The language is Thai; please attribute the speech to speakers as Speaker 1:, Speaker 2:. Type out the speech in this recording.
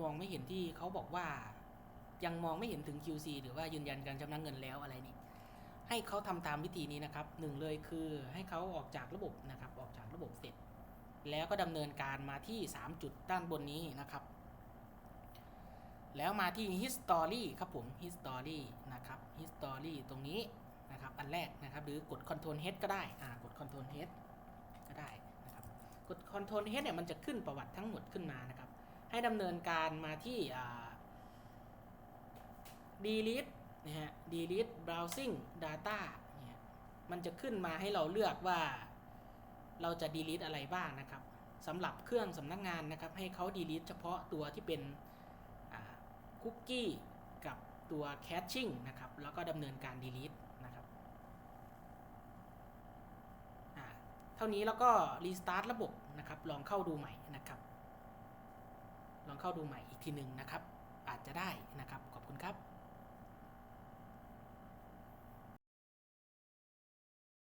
Speaker 1: มองไม่เห็นที่เขาบอกว่า ยังมองไม่เห็นถึง QC หรือว่ายืนยันการชำระเงินแล้วอะไรนี่ให้เขาทำตามวิธีนี้นะครับหนึ่งเลยคือให้เขาออกจากระบบนะครับ ออกจากระบบเสร็จ แล้วก็ดำเนินการมาที่ 3 จุดด้านบนนี้นะครับ แล้วมาที่ history ครับผม history นะครับ history ตรงนี้นะครับ อันแรกนะครับ หรือกด control h ก็ได้อ่ากด control h ก็ได้นะครับ กด control h เนี่ยมันจะขึ้นประวัติทั้งหมดขึ้นมานะครับ ให้ดำเนินการมาที่ delete นะฮะ delete browsing data เนี่ยมันจะขึ้นมาให้เราเลือกว่าเราจะ delete อะไรบ้างนะครับสำหรับเครื่องสำนักงานนะครับ ให้เขา delete เฉพาะตัวที่เป็นคุกกี้กับตัว caching นะครับ แล้วก็ดำเนินการ delete นะครับเท่านี้แล้วก็ restart ระบบนะครับ ลองเข้าดูใหม่นะครับ เข้าดูใหม่อีกทีหนึ่งนะครับ อาจจะได้